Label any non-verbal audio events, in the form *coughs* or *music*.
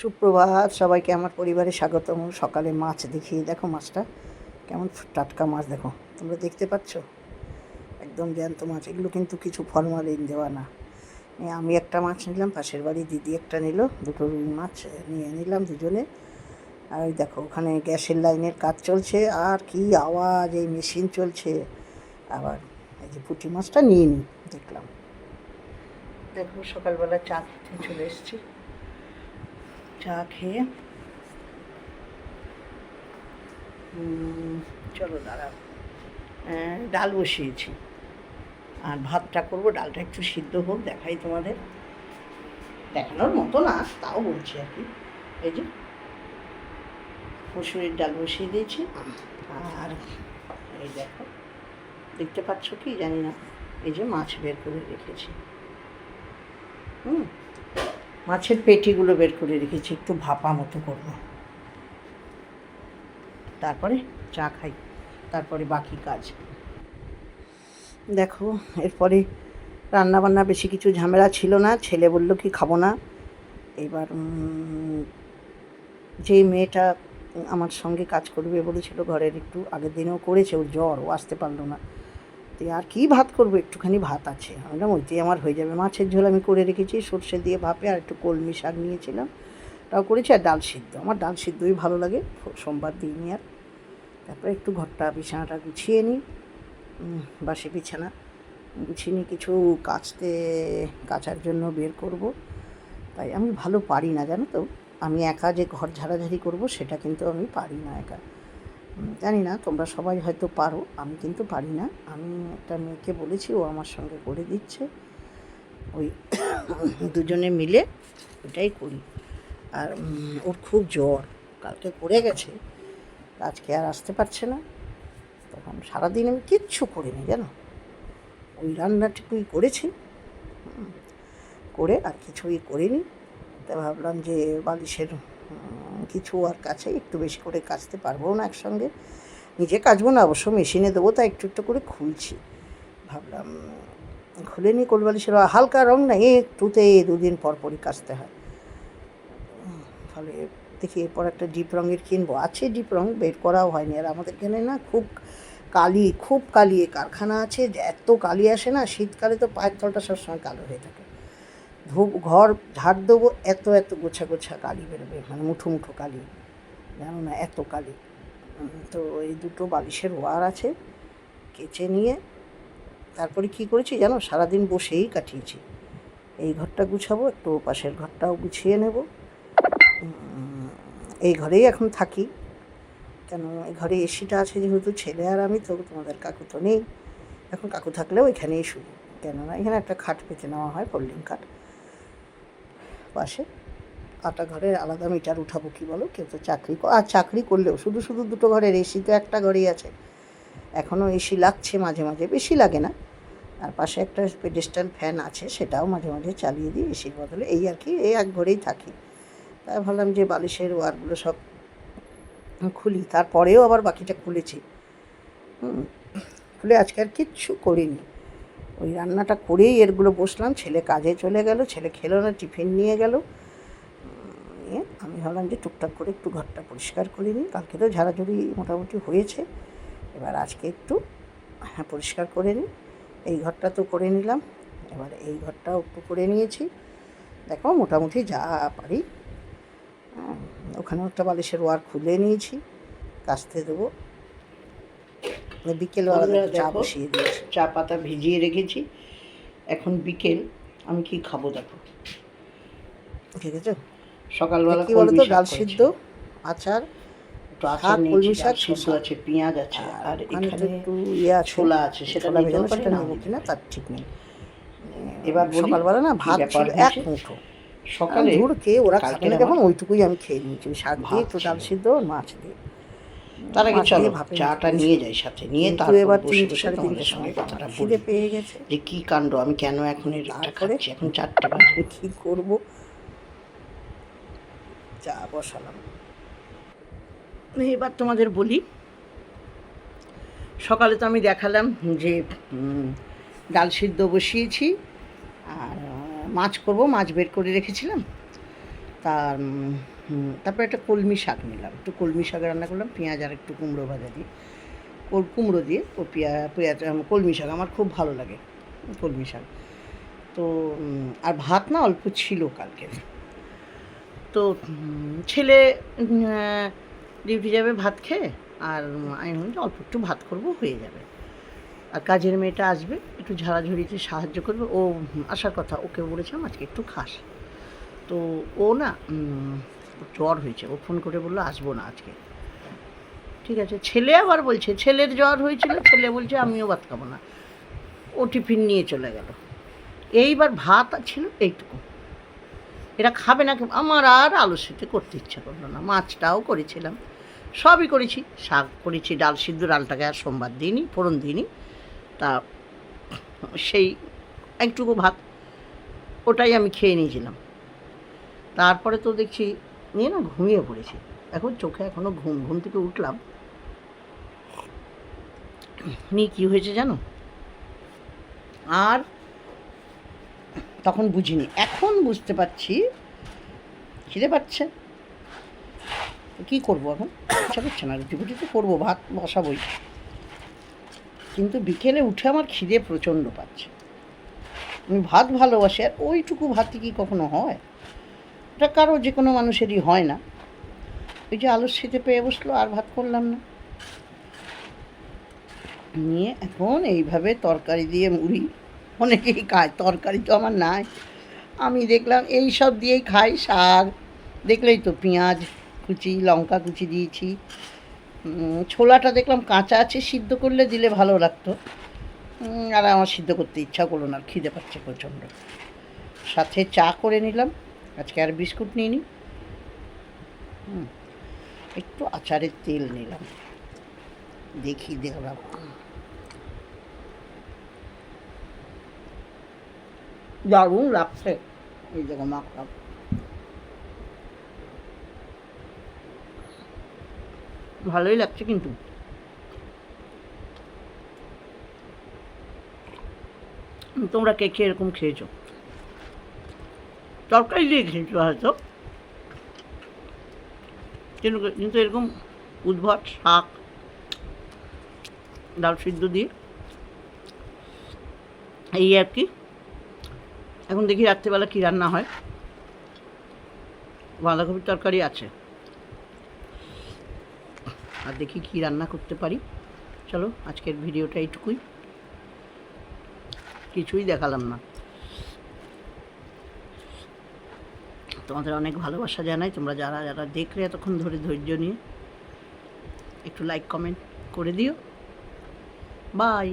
সুপ্রভাত, সবাইকে আমার পরিবারে স্বাগতম। সকালে মাছ দেখিয়ে দেখো মাছটা, কেমন টাটকা মাছ দেখো। তোমরা দেখতে পাচ্ছ? একদম জ্যান্ত মাছ। এগুলো কিন্তু কিছু ফরমালিন দেওয়া না। আমি একটা মাছ নিলাম, পাশের বাড়ি দিদি একটা নিল। দুটো রুই মাছ নিয়ে নিলাম দুজনে। আর ওই দেখো, ওখানে গ্যাসের লাইনের কাজ চলছে। আর কি আওয়াজ, এই মেশিন চলছে। আবার এই যে পুঁটি মাছটা নিয়ে নিই দেখলাম। দেখো, সকালবেলা চা খেতে চলে এসেছি। চা খেয়ে। চলো দাঁড়াও। ডাল বসিয়েছি। আর ভাতটা করব, ডালটা একটু সিদ্ধ হোক, দেখাই তোমাদের। দেখানোর মতো না, তাও বলছি আর কি। এই যে, মুসুরির ডাল বসিয়ে দিয়েছি। আর এই দেখো, দেখতে পাচ্ছ কি জানি না। এই যে মাছ বের করে রেখেছি। হুম? মাছের পেটিগুলো বের করে রেখেছি, একটু ভাপা মতো করব। তারপরে চা খাই, তারপরে বাকি কাজ। দেখো, এরপরে রান্না বান্না বেশি কিছু ঝামেলা ছিল না, ছেলে বলল কি খাব না। এবার যেই মেয়েটা আমার সঙ্গে কাজ করবে বলেছিল, ঘরের একটু আগের দিনেও করেছে, ওর জ্বর, ও আসতে পারল না। আর কি ভাত করব? একটুখানি ভাত আছে। আমি বললাম ওইতেই আমার হয়ে যাবে। মাছের ঝোল আমি করে রেখেছি, সর্ষে দিয়ে ভাপে আর একটু কলমি শাক নিয়েছিলাম। তাও করেছি, আর ডাল সিদ্ধ। আমার ডাল সিদ্ধই ভালো লাগে, সোমবার দিইনি আর। তারপরে একটু ঘরটা, বিছানাটা গুছিয়ে নিই। বাসি বিছানা গুছিয়ে নিই কিছু কাচতে, কাচার জন্য বের করব। তাই আমি ভালো পারি না, জানো তো? আমি একা যে ঘর ঝাড়াঝাড়ি করব, সেটা কিন্তু আমি পারি না একা। জানি না, তোমরা সবাই হয়তো পারো, আমি কিন্তু পারি না। আমি একটা মেয়েকে বলেছি, ও আমার সঙ্গে করে দিচ্ছে। ওই *coughs* দুজনে মিলে ওটাই করি। আর ওর খুব জ্বর, কালকে করে গেছে, আজকে আর আসতে পারছে না। তখন সারাদিন আমি কিচ্ছু করিনি, জানো? ওই রান্নাটুকুই করেছি করে আর কিছুই করিনি। তা ভাবলাম যে বালিশের কিছু আর কাছে, একটু বেশি করে কাচতে পারব না একসঙ্গে। নিজে কাচবো না, অবশ্য মেশিনে দেবো তা একটু একটু করে খুলছি। ভাবলাম, খুলে নি কোলবালিশের হালকা রং না একটুতে দুদিন পর পরই কাচতে হয়। ফলে দেখি এরপর একটা ডিপ রঙের কিনবো। আছে ডিপ রং, বের করাও হয়নি। আর আমাদের এখানে না খুব কালি খুব কালি কারখানা আছে এত কালি আসে না, শীতকালে তো পায়ের তলটা সবসময় কালো হয়ে থাকে। ধূপ, ঘর, ঝাড় দেবো, এত এত গোছা গোছা কালি বেরোবে মানে মুঠো মুঠো কালি। জানো না, এত কালি। তো এই দুটো বালিশের ওয়ার আছে, কেচে নিয়ে, তারপরে কি করেছি জানো, সারাদিন বসেই কাটিয়েছি। এই ঘরটা গুছাবো, একটু পাশের ঘরটাও গুছিয়ে নেব। এই ঘরেই এখন থাকি। কেন, এই ঘরে এসিটা আছে যেহেতু, ছেলে আর আমি, তো তোমাদের কাকু তো নেই। এখন কাকু থাকলেও এখানেই শুই। কেননা, এখানে একটা খাট পেতে নেওয়া হয়, ফোল্ডিং খাট। পাশে। আটা ঘরের আলাদা মিটার উঠাবো কি বলো? কেউ তো চাকরি আর চাকরি করলেও শুধু শুধু দুটো ঘরের এসি তো একটা ঘরেই আছে। এখনও এসি লাগছে মাঝে মাঝে বেশি লাগে না। আর পাশে একটা পেডেস্টাল ফ্যান আছে সেটাও মাঝে মাঝে চালিয়ে দিই এসির বদলে এই আর কি এই এক ঘরেই থাকি। তাই ভাবলাম যে বালিশের ওয়ারগুলো সব খুলি তারপরেও আবার বাকিটা খুলেছি। হুম, খুলে আজকে আর কিচ্ছু করিনি। ওই রান্নাটা করেই এরগুলো বসলাম। ছেলে কাজে চলে গেল, ছেলে খেলো না, টিফিন নিয়ে গেল। নিয়ে আমি ভাবলাম যে টুকটাক করে একটু ঘরটা পরিষ্কার করে নিই। কালকে তো ঝাড়াঝুড়ি মোটামুটি হয়েছে। এবার আজকে একটু হ্যাঁ পরিষ্কার করে নিই। এই ঘরটা তো করে নিলাম। এবার এই ঘরটাও একটু করে নিয়েছি। দেখো, মোটামুটি যা পারি। ওখানেও একটা বালিশের ওয়ার খুলে নিয়েছি। কাচতে দেবো। বিকেলবেলা চা বসিয়ে দিয়েছি। চা পাতা ভিজিয়ে রেখেছি। এখন বিকেল আমি কি খাব দেখো। ঠিক আছে সকালবেলা কি বলতো? ডাল সিদ্ধ আচার একটু আচার কলমি শাক, সিদ্ধ আছে পেঁয়াজ আছে আর এখানে একটু ইয়ে ছোলা আছে, সেটা নিতেও পারি, নেব কিনা তার ঠিক নেই। এবার বলি, সকালবেলা না ভাত ছিল এক মুঠো। সকালে ধুর খেয়ে ওরা খাবে না যখন ওইটুকুই আমি খেয়ে নিয়েছি। শাক দিয়ে একটু ডাল সিদ্ধ মাছ দিয়ে। তার আগে চলো চাটা নিয়ে যাই সাথে নিয়ে তারপর এবার বসে বসে তোমাদের সঙ্গে সময় কথাটা বলি। পেয়ে গেছে। যে কি কাণ্ড আমি কেন এখন এই তারপরে? খাচ্ছি? এখন চারটে বাজে। কি করব? চা বসালাম। এবার তোমাদের বলি সকালে তো আমি দেখালাম যে ডাল সিদ্ধ বসিয়েছি আর মাছ করব মাছ বের করে রেখেছিলাম। তার তারপরে একটা কলমি শাক নিলাম। একটু কলমি শাক রান্না করলাম, পেঁয়াজ আর একটু কুমড়ো ভাজা দিয়ে। কুমড়ো দিয়ে ও পেঁয়া, পেঁয়াজ কলমি শাক, আমার খুব ভালো লাগে কলমি শাক। তো আর ভাত না অল্প ছিল কালকে। তো ছেলে ডিউটি যাবে ভাত খেয়ে, আর আমি যে অল্প একটু ভাত করব, হয়ে যাবে। আর কাজের মেয়েটা আসবে, একটু ঝাড়াঝুড়িতে সাহায্য করবে। ও, আসার কথা ওকে বলেছিলাম, আজকে একটু খাস। তো, ও না জ্বর হয়েছে। ও ফোন করে বলল, আসব না আজকে। ঠিক আছে, ছেলে আবার বলছে, ছেলের জ্বর হয়েছিল, ছেলে বলছে, আমিও ভাত খাব না। ও টিফিন নিয়ে চলে গেল। এইবার ভাত ছিল এইটুকু। এরা খাবে না আমার আর আলু সিদ্ধ করতে ইচ্ছা করল না। মাছটাও করেছিলাম। সবই করেছি। শাক করেছি, ডাল সিদ্ধ, ডালটাকে আর সোমবার দিইনি, ফোড়ন দিইনি। তা সেই একটুকু ভাত, ওটাই আমি খেয়ে নিয়েছিলাম। তারপরে তো দেখছি নিয়ে না ঘুমিয়ে পড়েছি। এখন চোখে এখনও ঘুম ঘুম থেকে উঠলাম। নিয়ে কী হয়েছে জানো? আর তখন বুঝিনি। এখন বুঝতে পারছি। খিদে পাচ্ছে। কী করব এখন? ইচ্ছা করছে না রুটি ফুটি তো করব, ভাত বসাবোই। কিন্তু বিকেলে উঠে আমার খিদে প্রচণ্ড পাচ্ছে। আমি ভাত ভালোবাসি, আর ওইটুকু ভাতই কি কখনো হয়? এটা কারও যে কোনো মানুষেরই হয় না। ওই যে আলুর শীতে পেয়ে বসল, আর ভাত করলাম না। নিয়ে এখন এইভাবে তরকারি দিয়ে মুড়ি। অনেকেই খায়, তরকারি তো আমার নাই। আমি দেখলাম এই সব দিয়েই খাই শাক। দেখলেই তো পেঁয়াজ কুচি, লঙ্কা কুচি দিয়েছি। ছোলাটা দেখলাম কাঁচা আছে, সিদ্ধ করলে দিলে ভালো লাগতো। আর আমার সিদ্ধ করতে ইচ্ছা করল না, খিদে পাচ্ছে প্রচণ্ড। সাথে চা করে নিলাম। আজকে আর বিস্কুট নিইনি। হুম, একটু আচারের তেল নিলাম। দেখি দেখলাম দারুণ লাগছে। এই দেখো মাখলাম ভালোই লাগছে কিন্তু। তোমরা কে কে এরকম খেয়েছো? তরকারি দিয়ে খেয়েছো হয়তো। কিন্তু কিন্তু এরকম উদ্ভট শাক, ডাল সিদ্ধ দিয়ে, এই আর কি। এখন দেখি রাত্রেবেলা কী রান্না হয়। বাঁধাকপির তরকারি আছে। আর দেখি কী রান্না করতে পারি। চলো, আজকের ভিডিওটা এইটুকুই। কিছুই দেখালাম না। তোমাদের অনেক ভালোবাসা জানাই। তোমরা যারা যারা দেখলে এতক্ষণ ধরে ধৈর্য নিয়ে, একটু লাইক কমেন্ট করে দিও। বাই